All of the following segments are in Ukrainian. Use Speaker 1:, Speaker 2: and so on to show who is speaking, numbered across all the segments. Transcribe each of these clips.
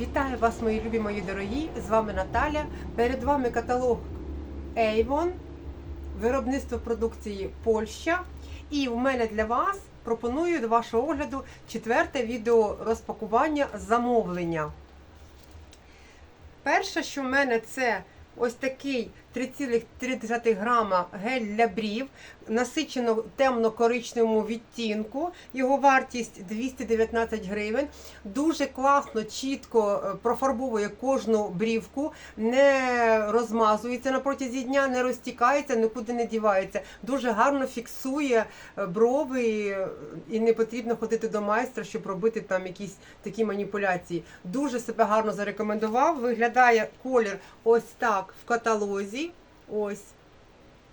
Speaker 1: Вітаю вас, мої любі, мої дорогі! З вами Наталя. Перед вами каталог Avon, виробництво продукції Польща. І в мене для вас пропоную до вашого огляду четверте відео розпакування замовлення. Перше, що в мене це ось такий 3,3 грама гель для брів, насичено темно-коричневому відтінку. Його вартість 219 гривень. Дуже класно, чітко е, профарбовує кожну брівку, не розмазується на протязі дня, не розтікається, нікуди не дівається. Дуже гарно фіксує е, брови е, і не потрібно ходити до майстра, щоб робити там якісь такі маніпуляції. Дуже себе гарно зарекомендував. Виглядає колір ось так в каталозі. Ось.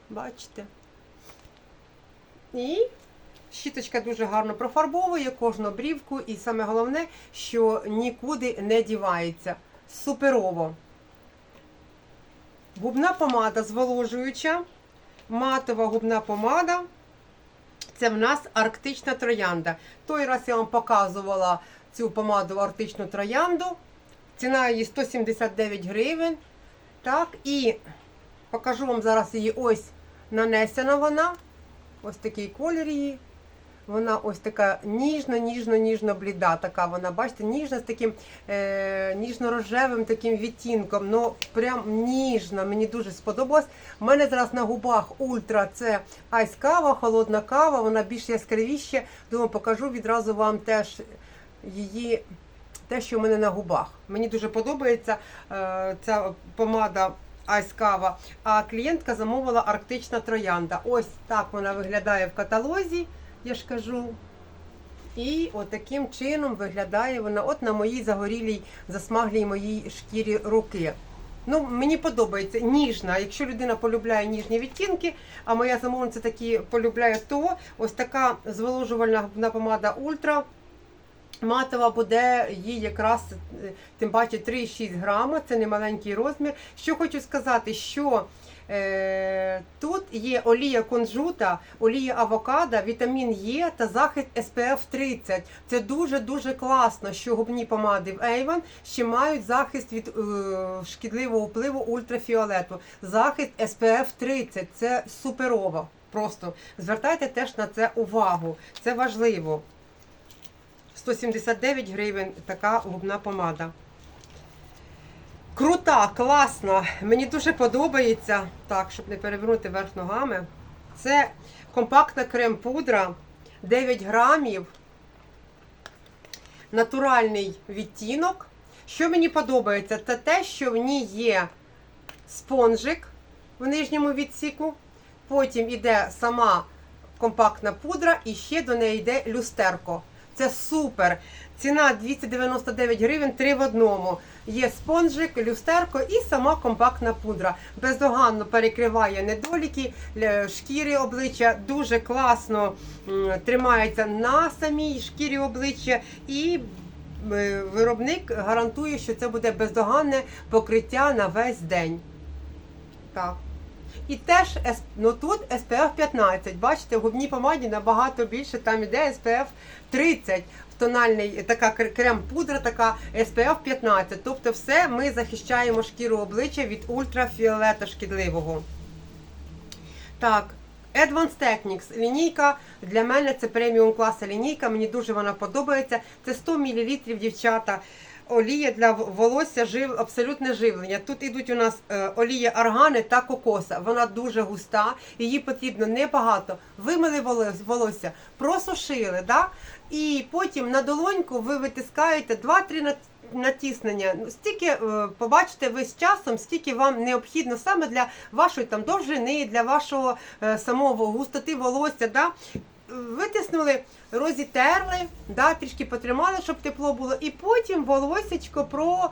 Speaker 1: Бачите? І щіточка дуже гарно профарбовує кожну брівку, і саме головне, що нікуди не дівається. Суперово. Губна помада зволожуюча, матова губна помада. Це в нас арктична троянда. Той раз я вам показувала цю помаду арктичну троянду. Ціна її 179 гривень. Так, і покажу вам зараз її ось нанесена вона. Ось такий колір її. Вона ось така ніжно, ніжно, ніжно бліда. Така вона, бачите, ніжна з таким е, ніжно-рожевим таким відтінком. Ну, прям ніжна. Мені дуже сподобалось. У мене зараз на губах ультра це айс кава, холодна кава, вона більш яскравіша. Думаю, покажу відразу вам теж її. Те, що в мене на губах. Мені дуже подобається е, ця помада Айс Кава. А клієнтка замовила арктична троянда. Ось так вона виглядає в каталозі, я ж кажу. І от таким чином виглядає вона от на моїй загорілій, засмаглій моїй шкірі руки. Ну, мені подобається ніжна. Якщо людина полюбляє ніжні відтінки, а моя замовниця такі полюбляє, то ось така зволожувальна помада Ультра. Матова буде їй якраз е, тим паче 3,6 грама, це не маленький розмір. Що хочу сказати, що е, тут є олія кунжута, олія авокадо, вітамін Е та захист SPF 30. Це дуже-дуже класно, що губні помади в Avon ще мають захист від е, шкідливого впливу ультрафіолету. Захист SPF 30. Це суперово. Просто звертайте теж на це увагу. Це важливо. 179 гривень така губна помада. Крута, класна. Мені дуже подобається. Так, щоб не перевернути верх ногами. Це компактна крем-пудра 9 грамів. Натуральний відтінок. Що мені подобається, це те, що в ній є спонжик в нижньому відсіку. Потім йде сама компактна пудра і ще до неї йде люстерко. Це супер. Ціна 299 гривень, 3 в одному. Є спонжик, люстерко і сама компактна пудра. Бездоганно перекриває недоліки е, шкіри обличчя. Дуже класно тримається на самій шкірі обличчя. І е, виробник гарантує, що це буде бездоганне покриття на весь день. Так. І теж ну тут SPF 15. Бачите, в губній помаді набагато більше, там іде SPF 30. Тональний така крем-пудра, така SPF 15. Тобто, все ми захищаємо шкіру обличчя від ультрафіолета шкідливого. Так, Advanced Techniques. Лінійка для мене це преміум класа лінійка. Мені дуже вона подобається. Це 100 мл, дівчата. Олія для волосся жив, абсолютне живлення. Тут ідуть у нас е, олія аргани та кокоса. Вона дуже густа, її потрібно небагато. Вимили волос- волосся, просушили, да? і потім на долоньку ви витискаєте 2-3 на- натіснення. Ну, Стільки е, побачите ви з часом, скільки вам необхідно саме для вашої там довжини, для вашого е, самого густоти волосся. Да? Витиснули, розітерли, да, трішки потримали, щоб тепло було, і потім волосечко про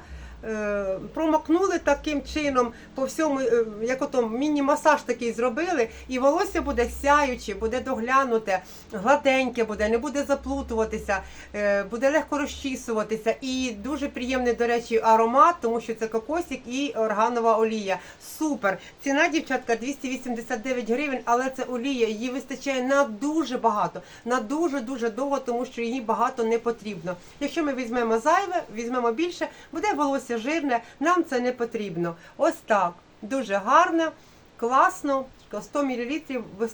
Speaker 1: промокнули таким чином по всьому, е, як ото міні-масаж такий зробили, і волосся буде сяюче, буде доглянуте, гладеньке буде, не буде заплутуватися, е, буде легко розчісуватися. І дуже приємний, до речі, аромат, тому що це кокосик і органова олія. Супер! Ціна, дівчатка, 289 гривень, але це олія, її вистачає на дуже багато, на дуже дуже довго, тому що її багато не потрібно. Якщо ми візьмемо зайве, візьмемо більше, буде волосся жирне, нам це не потрібно. Ось так. Дуже гарно, класно. 100 мл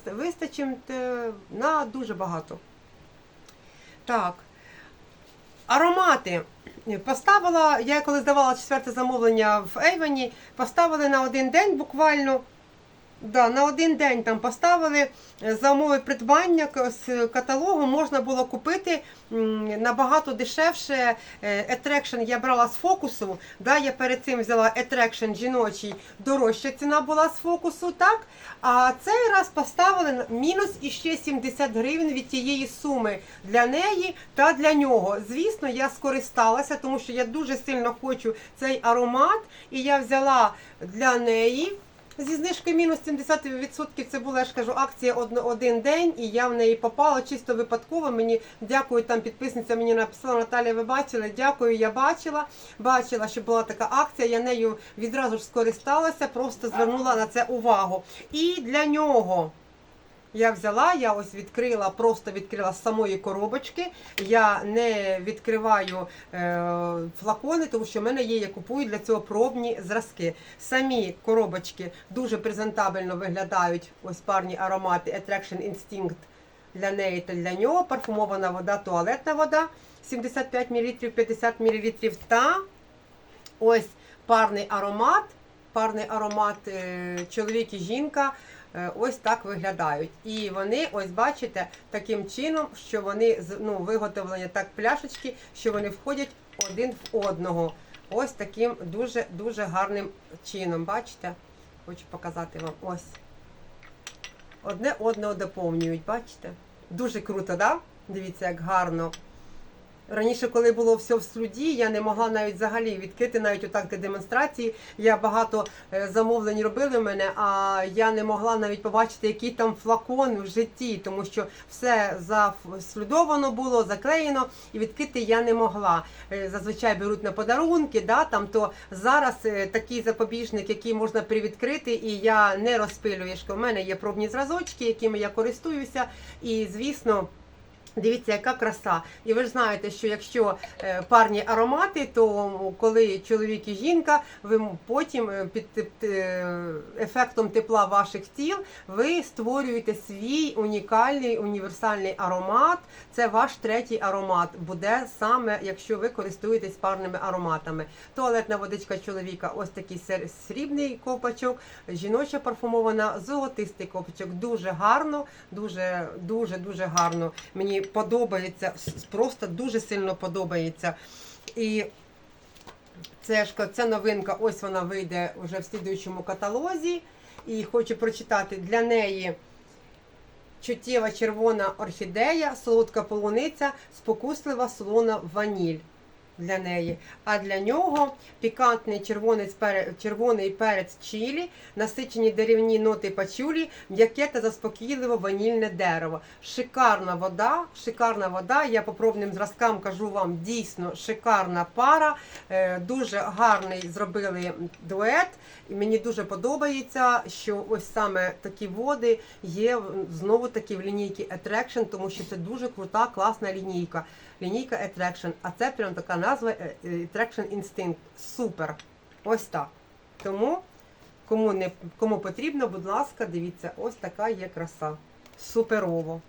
Speaker 1: вистачить е, на дуже багато. Так. Аромати. Поставила, я коли здавала четверте замовлення в Ейвені, поставили на один день буквально. Да, на один день там поставили е, за умови придбання з каталогу можна було купити набагато дешевше е, Attraction я брала з фокусу. Да, я перед цим взяла Attraction жіночий, дорожча ціна була з фокусу, так? А цей раз поставили мінус іще 70 гривень від тієї суми для неї та для нього. Звісно, я скористалася, тому що я дуже сильно хочу цей аромат, і я взяла для неї. Зі знижкою мінус 70% це була, я ж кажу, акція один день, і я в неї попала чисто випадково. Мені дякую, там підписниця мені написала Наталія. Ви бачили? Дякую, я бачила. Бачила, що була така акція. Я нею відразу ж скористалася, просто звернула на це увагу. І для нього. Я взяла, я ось відкрила, просто відкрила з самої коробочки. Я не відкриваю е, флакони, тому що в мене є, я купую для цього пробні зразки. Самі коробочки дуже презентабельно виглядають. Ось парні аромати Attraction Instinct для неї та для нього. Парфумована вода, туалетна вода 75 мл, 50 мл та ось парний аромат. Парний аромат е, чоловік і жінка ось так виглядають. І вони, ось бачите, таким чином, що вони ну, виготовлені так пляшечки, що вони входять один в одного. Ось таким дуже дуже гарним чином. Бачите? Хочу показати вам. Ось. Одне одного доповнюють, бачите? Дуже круто, да? Дивіться, як гарно. Раніше, коли було все в слюді, я не могла навіть взагалі відкрити навіть отак для демонстрації. Я багато е, замовлень робили в мене, а я не могла навіть побачити, який там флакон в житті, тому що все заслюдовано було, заклеєно, і відкрити я не могла. Е, Зазвичай беруть на подарунки, да, там то зараз е, такий запобіжник, який можна привідкрити, і я не розпилюю. У мене є пробні зразочки, якими я користуюся, і звісно. Дивіться, яка краса. І ви ж знаєте, що якщо е, парні аромати, то коли чоловік і жінка, ви потім е, під е, ефектом тепла ваших тіл ви створюєте свій унікальний універсальний аромат. Це ваш третій аромат. Буде саме, якщо ви користуєтесь парними ароматами. Туалетна водичка чоловіка, ось такий срібний ковпачок, жіноча парфумована, золотистий ковпачок. Дуже гарно, дуже, дуже, дуже гарно. Мені подобається, просто дуже сильно подобається. І це ж це новинка, ось вона вийде вже в слідуючому каталозі. І хочу прочитати для неї чуттєва червона орхідея, солодка полуниця, спокуслива солона ваніль. Для неї, а для нього пікантний червоний, червоний перець чилі, насичені деревні ноти пачулі, м'яке та заспокійливо ванільне дерево. Шикарна вода, шикарна вода. Я по пробним зразкам кажу вам дійсно шикарна пара. Е, Дуже гарний зробили дует. І мені дуже подобається, що ось саме такі води є знову таки в лінійці Attraction, тому що це дуже крута, класна лінійка. Лінійка Attraction. А це прям така назва е, е, Attraction Instinct. Супер. Ось так. Тому, кому не кому потрібно, будь ласка, дивіться, ось така є краса. Суперово.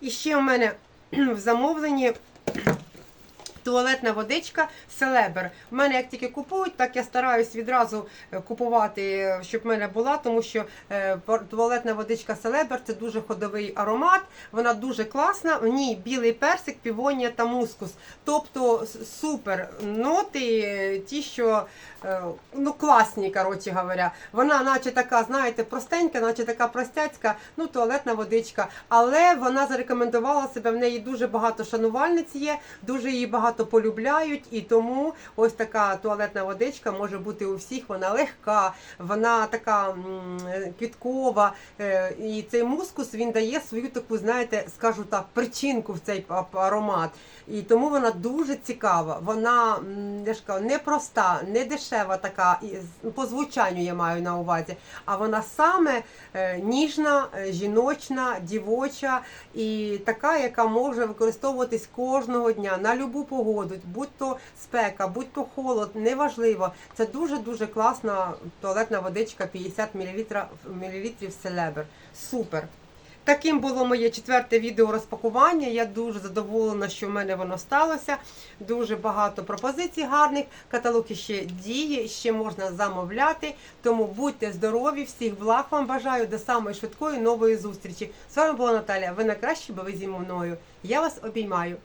Speaker 1: І ще в мене в замовленні туалетна водичка Селебер. У мене як тільки купують, так я стараюсь відразу е, купувати, е, щоб в мене була, тому що е, туалетна водичка Селебер це дуже ходовий аромат. Вона дуже класна. В ній білий персик, півонія та мускус. Тобто супер ноти, ті, що ну класні, коротше говоря. Вона, наче така, знаєте, простенька, наче така простяцька, ну туалетна водичка. Але вона зарекомендувала себе. В неї дуже багато шанувальниць є, дуже її багато багато полюбляють, і тому ось така туалетна водичка може бути у всіх. Вона легка, вона така квіткова. е, І цей мускус він дає свою таку, знаєте, скажу так, причинку в цей аромат. І тому вона дуже цікава. Вона я ж кажу, не проста, не дешева така, по звучанню я маю на увазі. А вона саме е, ніжна, е, жіночна, дівоча і така, яка може використовуватись кожного дня на любу погоду, будь то спека, будь то холод, неважливо. Це дуже дуже класна туалетна водичка 50 мл, селебр. Супер. Таким було моє четверте відео розпакування. Я дуже задоволена, що в мене воно сталося. Дуже багато пропозицій гарних. Каталог ще діє, ще можна замовляти. Тому будьте здорові, всіх благ вам бажаю до самої швидкої нової зустрічі. З вами була Наталя. Ви найкращі, бо ви зі мною. Я вас обіймаю.